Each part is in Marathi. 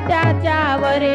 त्याच्यावरे.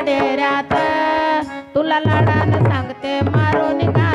डेऱ्यात तुला लाडानं सांगते मारून का